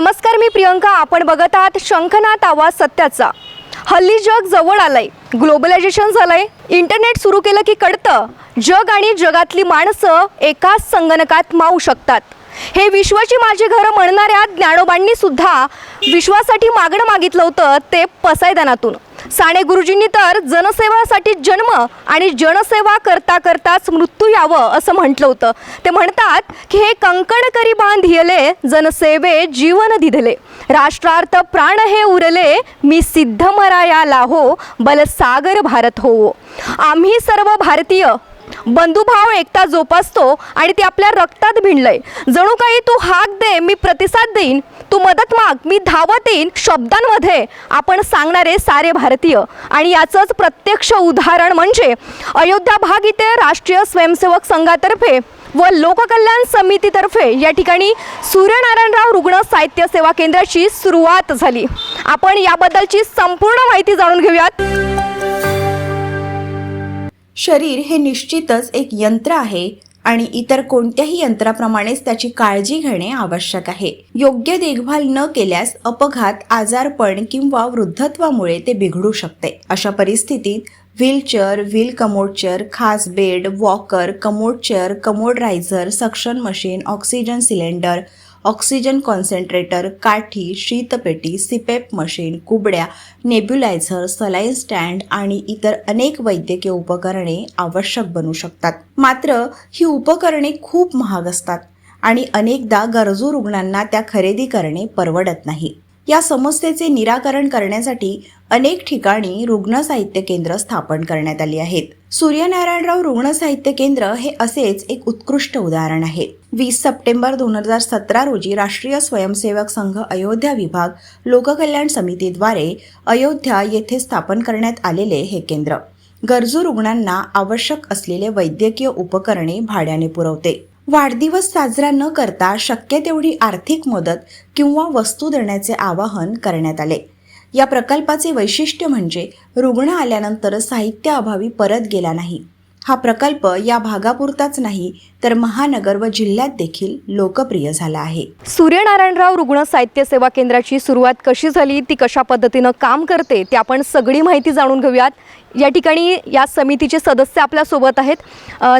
नमस्कार मी प्रियंका. आपण बघत आहात शंखनाथ आवाज सत्याचा. हल्ली जग जवळ आलंय. ग्लोबलायझेशन झालंय. इंटरनेट सुरू केलं की कळतं. जग आणि जगातली माणसं एकाच संगणकात मावू शकतात. हे विश्वाची माझी घरं म्हणणाऱ्या ज्ञानोबांनी सुद्धा विश्वासाठी मागणं मागितलं होतं ते पसायदानातून. साने गुरुजींनी तर जनसेवासाठी जन्म आणि जनसेवा करता करताच मृत्यू यावं असं म्हटलं होतं. ते म्हणतात की हे कंकण करी बांधियले जनसेवे जीवन दिधले. राष्ट्रार्थ प्राण हे उरले मी सिद्ध मराया लाहो बलसागर भारत हो आम्ही सर्व भारतीय बंधुभाव एकता जोपासतो आणि ते आपल्या रक्तात भिणलंय जणू काही तू हाक दे मी प्रतिसाद देईन. तू मदत माग मी धावत येईन शब्दांमध्ये. आपण सांगणारे सारे भारतीय. आणि याचंच प्रत्यक्ष उदाहरण म्हणजे अयोध्या भाग इथे राष्ट्रीय स्वयंसेवक संघातर्फे व लोककल्याण समितीतर्फे या ठिकाणी सूर्यनारायणराव रुग्ण साहित्य सेवा केंद्राची सुरुवात झाली. आपण याबद्दलची संपूर्ण माहिती जाणून घेऊयात. शरीर हे निश्चितच एक यंत्र आहे आणि इतर कोणत्याही यंत्राप्रमाणेच त्याची काळजी घेणे आवश्यक आहे. योग्य देखभाल न केल्यास अपघात आजारपण किंवा वृद्धत्वामुळे ते बिघडू शकते. अशा परिस्थितीत व्हीलचेअर व्हील कमोडचेअर खास bed walker commode chair commode riser commode riser suction machine oxygen cylinder oxygen concentrator काठी शीतपेटी सिपेप मशीन कुबड्या नेब्युलायझर सलाईन स्टँड आणि इतर अनेक वैद्यकीय उपकरणे आवश्यक बनू शकतात. मात्र ही उपकरणे खूप महाग असतात आणि अनेकदा गरजू रुग्णांना त्या खरेदी करणे परवडत नाही. या समस्येचे निराकरण करण्यासाठी अनेक ठिकाणी रुग्ण साहित्य केंद्र स्थापन करण्यात आली आहेत. सूर्यनारायणराव रुग्ण साहित्य केंद्र हे असेच एक उत्कृष्ट उदाहरण आहे. वीस सप्टेंबर दोन हजार सतरा रोजी राष्ट्रीय स्वयंसेवक संघ अयोध्या विभाग लोककल्याण समितीद्वारे अयोध्या येथे स्थापन करण्यात आलेले हे केंद्र. गरजू रुग्णांना आवश्यक असलेले वैद्यकीय उपकरणे भाड्याने पुरवते. वाढदिवस साजरा न करता शक्य तेवढी आर्थिक मदत किंवा वस्तू देण्याचे आवाहन करण्यात आले. या प्रकल्पाचे वैशिष्ट्य म्हणजे रुग्ण आल्यानंतर साहित्य अभावी परत गेला नाही. हा प्रकल्प या भागापुरताच नाही तर महानगर व जिल्ह्यात देखील लोकप्रिय झाला आहे. सूर्यनारायणराव रुग्ण साहित्य सेवा केंद्राची सुरुवात कशी झाली ती कशा पद्धतीनं काम करते ते आपण सगळी माहिती जाणून घेऊयात. या ठिकाणी या समितीचे सदस्य आपल्यासोबत आहेत.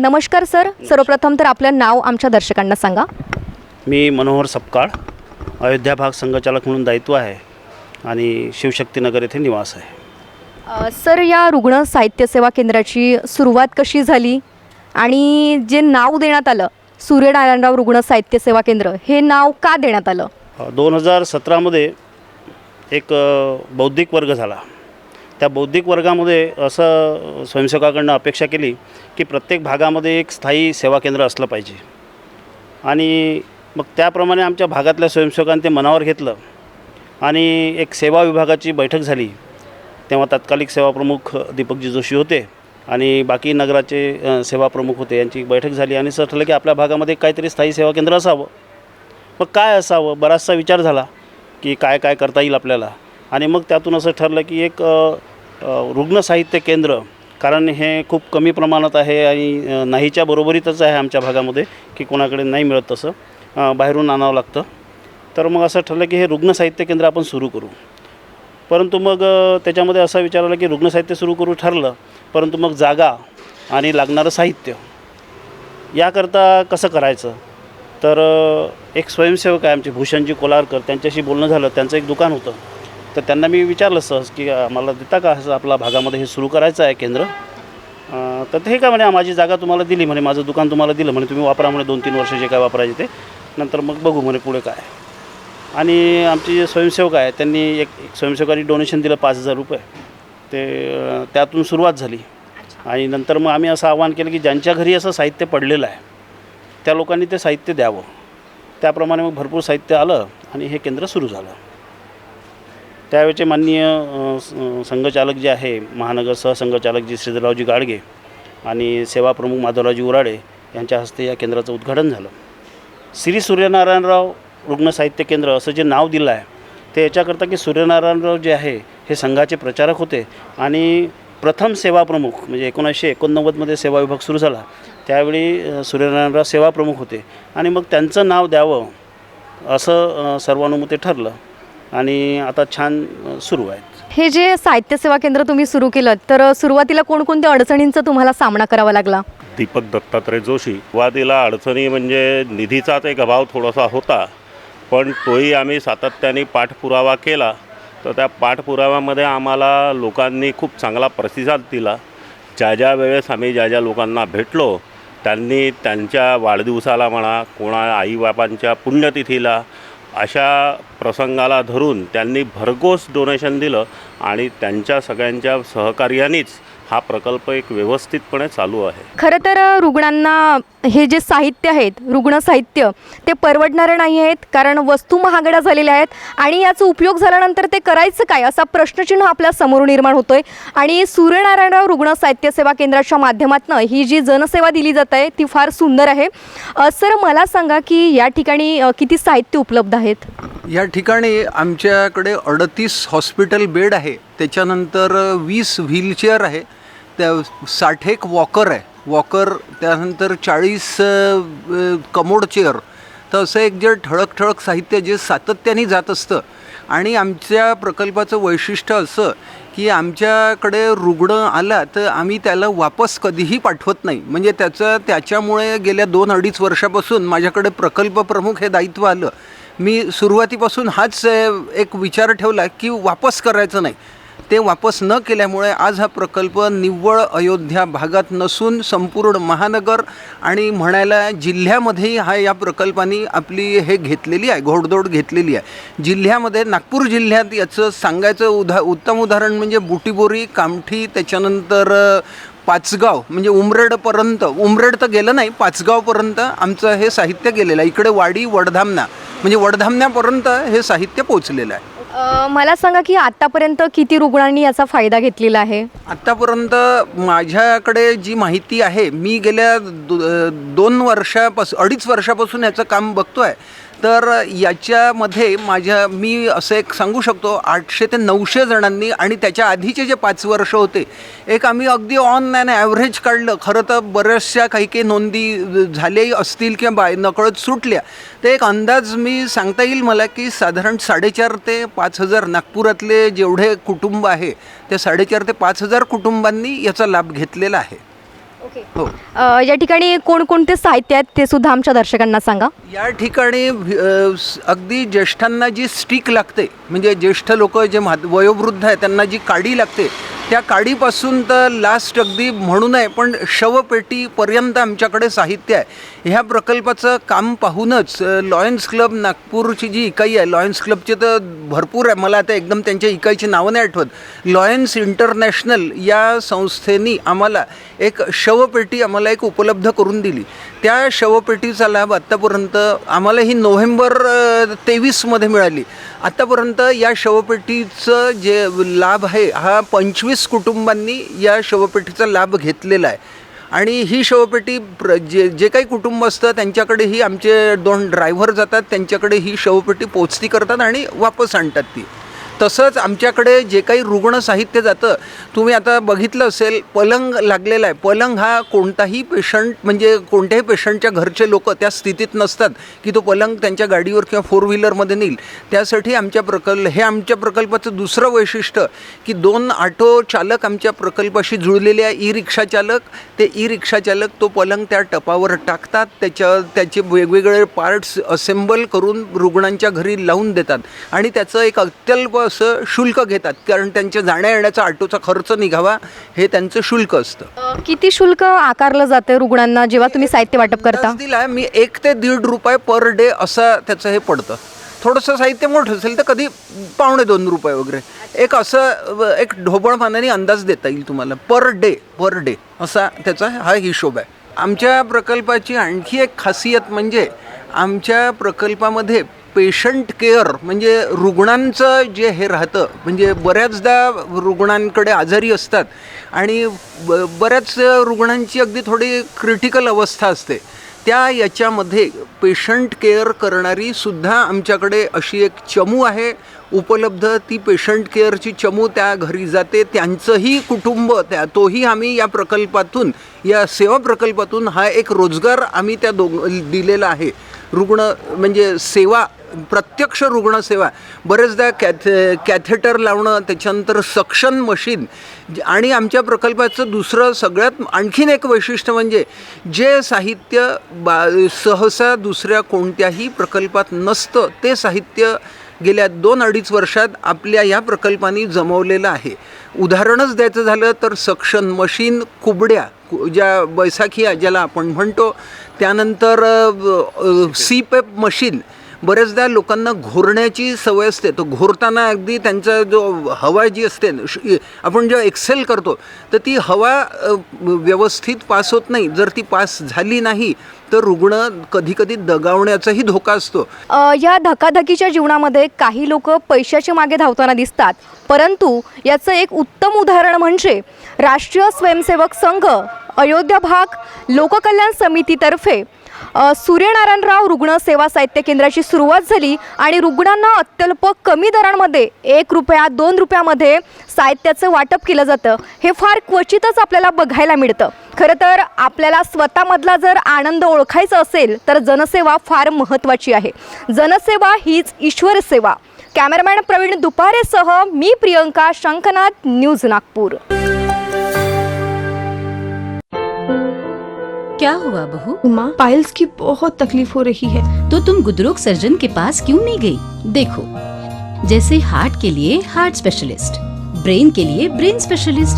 नमस्कार सर. सर्वप्रथम तर आपलं नाव आमच्या दर्शकांना सांगा. मी मनोहर सपकाळ अयोध्या भाग संघचालक म्हणून दायित्व आहे. आणि शिवशक्तीनगर येथे निवास आहे. अ, सर या रुग्ण साहित्य सेवा केंद्राची सुरुवात कशी झाली? आणि जे नाव देण्यात आलं सूर्यनारायणराव रुग्ण साहित्य सेवा केंद्र हे नाव का देण्यात आलं? दोन हजार सतरामध्ये एक अ, बौद्धिक वर्ग झाला. त्या बौद्धिक वर्गामध्ये असं स्वयंसेवकाकडनं अपेक्षा केली की प्रत्येक भागामध्ये एक स्थायी सेवा केंद्र असलं पाहिजे. आणि मग त्याप्रमाणे आमच्या भागातल्या स्वयंसेवकांनी ते मनावर घेतलं. आणि एक सेवा विभागाची बैठक झाली. तेव्हा तात्कालिक सेवाप्रमुख दीपकजी जोशी होते आणि बाकी नगराचे सेवा सेवाप्रमुख होते. यांची बैठक झाली आणि असं ठरलं की आपल्या भागामध्ये काहीतरी स्थायी सेवा केंद्र असावं. मग काय असावं? बराचसा विचार झाला की काय काय करता येईल आपल्याला? आणि मग त्यातून असं ठरलं की एक रुग्ण साहित्य केंद्र कारण हे खूप कमी प्रमाणात आहे आणि नाहीच्या बरोबरीतच आहे आमच्या भागामध्ये की कोणाकडे नाही मिळत तसं. बाहेरून आणावं लागतं. तर मग असं ठरलं की हे रुग्ण साहित्य केंद्र आपण सुरू करू. परंतु मग त्याच्यामध्ये असा विचार आला की रुग्ण साहित्य सुरू करू ठरलं परंतु मग जागा आणि लागणारं साहित्य याकरता कसं करायचं? तर एक स्वयंसेवक आहे आमचे भूषणजी कोलारकर त्यांच्याशी बोलणं झालं त्यांचं एक दुकान होतं. तर त्यांना मी विचारलं सहज की आम्हाला देता का असं आपल्या भागामध्ये हे सुरू करायचं आहे केंद्र? तर ते का म्हणे माझी जागा तुम्हाला दिली म्हणे माझं दुकान तुम्हाला दिलं म्हणे तुम्ही वापरा म्हणे दोन तीन वर्ष जे काय वापरायचे ते. नंतर मग बघू म्हणे पुढे काय आणि आमचे जे स्वयंसेवक आहे त्यांनी एक एक स्वयंसेवकांनी डोनेशन दिलं पाच हजार रुपये. ते अ, त्यातून सुरुवात झाली. आणि नंतर मग आम्ही असं आवाहन केलं की ज्यांच्या घरी असं साहित्य पडलेलं आहे त्या लोकांनी ते साहित्य द्यावं. त्याप्रमाणे मग भरपूर साहित्य आलं आणि हे केंद्र सुरू झालं. त्यावेळचे माननीय अ, स- संघचालक जे आहे महानगर सहसंघचालक जी श्रीधररावजी गाडगे आणि सेवाप्रमुख माधवरावजी उराडे यांच्या हस्ते या केंद्राचं उद्घाटन झालं. श्री सूर्यनारायणराव रुग्ण साहित्य केंद्र असं जे नाव दिलं आहे ते याच्याकरता की सूर्यनारायणराव जे आहे हे संघाचे प्रचारक होते आणि प्रथम सेवाप्रमुख म्हणजे एकोणीसशे एकोणनव्वदमध्ये सेवा विभाग सुरू झाला त्यावेळी सूर्यनारायणराव सेवाप्रमुख होते. आणि मग त्यांचं नाव द्यावं असं सर्वानुमते ठरलं आणि आता छान सुरू आहेत. हे जे साहित्य सेवा केंद्र तुम्ही सुरू केलं तर सुरुवातीला कोणकोणत्या अडचणींचा तुम्हाला सामना करावा लागला? दीपक दत्तात्रय जोशी. सुरुवातीला अडचणी म्हणजे निधीचाच एक अभाव थोडासा होता. पण तोही आम्ही सातत्याने पाठपुरावा केला. तर त्या पाठपुराव्यामध्ये आम्हाला लोकांनी खूप चांगला प्रतिसाद दिला. ज्या ज्या वेळेस आम्ही ज्या ज्या लोकांना भेटलो त्यांनी त्यांच्या वाढदिवसाला म्हणा कोणा आईबापांच्या पुण्यतिथीला अशा प्रसंगाला धरून त्यांनी भरघोस डोनेशन दिलं आणि त्यांच्या सगळ्यांच्या सहकार्यानेच हा प्रकल्प एक व्यवस्थितपणे चालू आहे. खरं तर रुग्णांना हे जे साहित्य आहेत रुग्ण साहित्य ते परवडणारे नाही आहेत कारण वस्तू महागड्या झालेल्या आहेत आणि याचा उपयोग झाल्यानंतर ते करायचं काय? असा प्रश्नचिन्ह आपल्यासमोर निर्माण होतोय. आणि सूर्यनारायणराव रुग्ण साहित्य सेवा केंद्राच्या माध्यमातून ही जी जनसेवा दिली जात आहे ती फार सुंदर आहे. सर मला सांगा की या ठिकाणी किती साहित्य उपलब्ध आहेत? या ठिकाणी आमच्याकडे अडतीस हॉस्पिटल बेड आहे. त्याच्यानंतर वीस व्हीलचेअर आहे. त्या साठ एक वॉकर आहे. वॉकर त्यानंतर चाळीस कमोड चेअर. तर असं एक जे ठळक ठळक साहित्य जे सातत्याने जात असतं. आणि आमच्या प्रकल्पाचं वैशिष्ट्य असं की आमच्याकडे रुग्ण आला तर आम्ही त्याला वापस कधीही पाठवत नाही. म्हणजे त्याचं त्याच्यामुळे गेल्या दोन अडीच वर्षापासून माझ्याकडे प्रकल्प प्रमुख हे दायित्व आलं. मी सुरुवातीपासून हाच एक विचार ठेवला की वापस करायचं नाही. ते वापस न केल्यामुळे आज हा प्रकल्प निव्वळ अयोध्या भागात नसून संपूर्ण महानगर आणि म्हणायला जिल्ह्यामध्येही हा या प्रकल्पाने आपली हे घेतलेली आहे घोडदौड घेतलेली आहे. जिल्ह्यामध्ये नागपूर जिल्ह्यात याचं सांगायचं उदा उत्तम उदाहरण म्हणजे बुटीबोरी कामठी त्याच्यानंतर पाचगाव म्हणजे उमरेडपर्यंत. उमरेड तर गेलं नाही पाचगावपर्यंत आमचं हे साहित्य गेलेलं आहे. इकडे वाडी वडधामना म्हणजे वडधामण्यापर्यंत हे साहित्य पोचलेलं आहे. अ, मला सांगा की आतापर्यंत किती रुग्णांनी याचा फायदा घेतलेला आहे? आत्तापर्यंत माझ्याकडे जी माहिती आहे मी गेल्या दो दोन वर्षापासून अडीच वर्षापासून याचं काम बघतो आहे तर याच्यामध्ये माझ्या मी असं एक सांगू शकतो आठशे ते नऊशे जणांनी आणि त्याच्या आधीचे जे पाच वर्ष होते एक आम्ही अगदी ऑन ॲव्हरेज काढलं. खरं तर बऱ्याचशा काही काही नोंदी झाल्याही असतील किंवा बाय नकळत सुटल्या. तर एक अंदाज मी सांगता येईल मला की साधारण साडेचार ते पाच हजार नागपुरातले जेवढे कुटुंब आहे त्या साडेचार ते पाच हजार कुटुंबांनी याचा लाभ घेतलेला आहे. हो. अ, या ठिकाणी कोणकोणते साहित्य आहेत ते सुद्धा आमच्या दर्शकांना सांगा. या ठिकाणी अ, स- अगदी ज्येष्ठांना जी स्टिक लागते म्हणजे ज्येष्ठ लोक जे वयोवृद्ध आहे त्यांना जी काडी लागते त्या काडीपासून तर लास्ट अगदी म्हणू नये पण शवपेटीपर्यंत आमच्याकडे साहित्य आहे. ह्या प्रकल्पाचं काम पाहूनच लॉयन्स क्लब नागपूरची जी इकाई आहे लॉयन्स क्लबचे तर भरपूर आहे. मला आता एकदम त्यांच्या इकाईची नावं नाही आठवत. लॉयन्स इंटरनॅशनल या संस्थेनी आम्हाला एक शवपेटी आम्हाला एक उपलब्ध करून दिली. त्या शवपेटीचा लाभ आत्तापर्यंत आम्हाला ही नोव्हेंबर तेवीसमध्ये मिळाली. आत्तापर्यंत या शवपेटीचं जे लाभ आहे हा पंचवीस कुटुंबांनी या शवपेटीचा लाभ घेतलेला आहे. आणि ही शवपेटी प्र जे जे काही कुटुंब असतं त्यांच्याकडेही आमचे दोन ड्रायव्हर जातात त्यांच्याकडे ही शवपेटी पोचती करतात आणि वापस आणतात ती. तसंच आमच्याकडे जे काही रुग्ण साहित्य जातं तुम्ही आता बघितलं असेल पलंग लागलेला आहे. पलंग हा कोणताही पेशंट म्हणजे कोणत्याही पेशंटच्या घरचे लोक त्या स्थितीत नसतात की तो पलंग त्यांच्या गाडीवर किंवा फोर व्हीलरमध्ये नेईल. त्यासाठी आमच्या प्रकल्प हे आमच्या प्रकल्पाचं दुसरं वैशिष्ट्य की दोन ऑटो चालक आमच्या प्रकल्पाशी जुळलेले आहे. ई रिक्षा चालक ते ई रिक्षा चालक तो पलंग त्या टपावर टाकतात त्याच्या त्याचे वेगवेगळे पार्ट्स असेंबल करून रुग्णांच्या घरी लावून देतात. आणि त्याचं एक अत्यल्प असं शुल्क घेतात कारण त्यांच्या जाण्या येण्याचा ऑटोचा खर्च निघावा हे त्यांचं शुल्क असतं. किती शुल्क आकारलं जातं रुग्णांना जेव्हा तुम्ही साहित्य वाटप करता? दिला मी एक ते दीड रुपये पर डे असं त्याचं हे पडतं. थोडंसं साहित्य मोठं असेल तर कधी पावणे दोन रुपये वगैरे. एक असं एक ढोबळमानाने अंदाज देता येईल तुम्हाला. पर डे पर डे असा त्याचा हा हिशोब आहे. आमच्या प्रकल्पाची आणखी एक खासियत म्हणजे आमच्या प्रकल्पामध्ये पेशंट केअर म्हणजे रुग्णांचं जे हे राहतं म्हणजे बऱ्याचदा रुग्णांकडे आजारी असतात आणि ब बऱ्याच रुग्णांची अगदी थोडी क्रिटिकल अवस्था असते. त्या याच्यामध्ये पेशंट केअर करणारी सुद्धा आमच्याकडे अशी एक चमू आहे. उपलब्ध ती पेशंट केअरची चमू त्या घरी जाते. त्यांचंही कुटुंब त्या तोही आम्ही या प्रकल्पातून या सेवा प्रकल्पातून हा एक रोजगार आम्ही त्या दोघ दिलेला आहे. रुग्ण म्हणजे सेवा प्रत्यक्ष रुग्णसेवा बरेचदा कॅथ कॅथेटर लावणं त्याच्यानंतर सक्शन मशीन ज- आणि आमच्या प्रकल्पाचं दुसरं सगळ्यात आणखीन एक वैशिष्ट्य म्हणजे जे साहित्य बा सहसा दुसऱ्या कोणत्याही प्रकल्पात नसतं ते साहित्य गेल्या दोन अडीच वर्षात आपल्या या प्रकल्पांनी जमवलेलं आहे. उदाहरणच द्यायचं झालं तर सक्शन मशीन कुबड्या कु- ज्या बैसाखिया ज्याला आपण म्हणतो त्यानंतर सी पेप मशीन बऱ्याचदा लोकांना घोरण्याची सवय असते. तो घोरताना अगदी त्यांचा जो हवा जी असते आपण जेव्हा एक्सेल करतो तर ती हवा व्यवस्थित पास होत नाही. जर ती पास झाली नाही तर रुग्ण कधीकधी दगावण्याचाही धोका असतो. अ, या धकाधकीच्या जीवनामध्ये काही लोक पैशाच्या मागे धावताना दिसतात. परंतु याचं एक उत्तम उदाहरण म्हणजे राष्ट्रीय स्वयंसेवक संघ अयोध्या भाग लोककल्याण समितीतर्फे सूर्यनारायणराव रुग्ण सेवा साहित्य केंद्राची सुरुवात झाली आणि रुग्णांना अत्यल्प कमी दरांमध्ये एक रुपया दोन रुपयामध्ये साहित्याचं वाटप केलं जातं. हे फार क्वचितच आपल्याला बघायला मिळतं. खरं तर आपल्याला स्वतःमधला जर आनंद ओळखायचा असेल तर जनसेवा फार महत्त्वाची आहे. जनसेवा हीच ईश्वर सेवा. कॅमेरामॅन प्रवीण दुपारेसह मी प्रियंका शंखनाथ न्यूज नागपूर. क्या हुआ बहू? माँ पाइल्स की बहुत तकलीफ़ हो रही है। तो तुम गुदरोग सर्जन के पास क्यों नहीं गई? देखो जैसे हार्ट के लिए हार्ट स्पेशलिस्ट ब्रेन के लिए ब्रेन स्पेशलिस्ट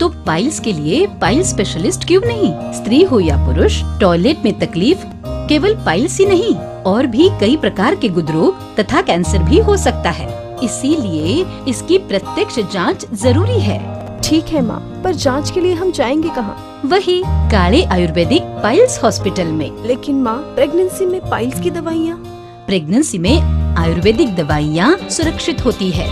तो पाइल्स के लिए पाइल स्पेशलिस्ट क्यों नहीं? स्त्री हो या पुरुष टॉयलेट में तकलीफ़ केवल पाइल्स ही नहीं और भी कई प्रकार के गुदरोग तथा कैंसर भी हो सकता है। इसीलिए इसकी प्रत्यक्ष जाँच ज़रूरी है। ठीक है माँ पर जाँच के लिए हम जाएँगे कहाँ? वही काले आयुर्वेदिक पाइल्स हॉस्पिटल में। लेकिन माँ प्रेगनेंसी में पाइल्स की दवाइयाँ? प्रेगनेंसी में आयुर्वेदिक दवाइयाँ सुरक्षित होती है।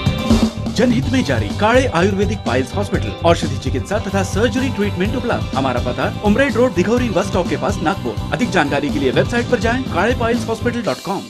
जनहित में जारी काले आयुर्वेदिक पाइल्स हॉस्पिटल औषधि चिकित्सा तथा सर्जरी ट्रीटमेंट उपलब्ध। हमारा पता Umred road Dighori bus stop के पास नागपुर। अधिक जानकारी के लिए वेबसाइट पर जाएँ काले पाइल्स हॉस्पिटल डॉट कॉम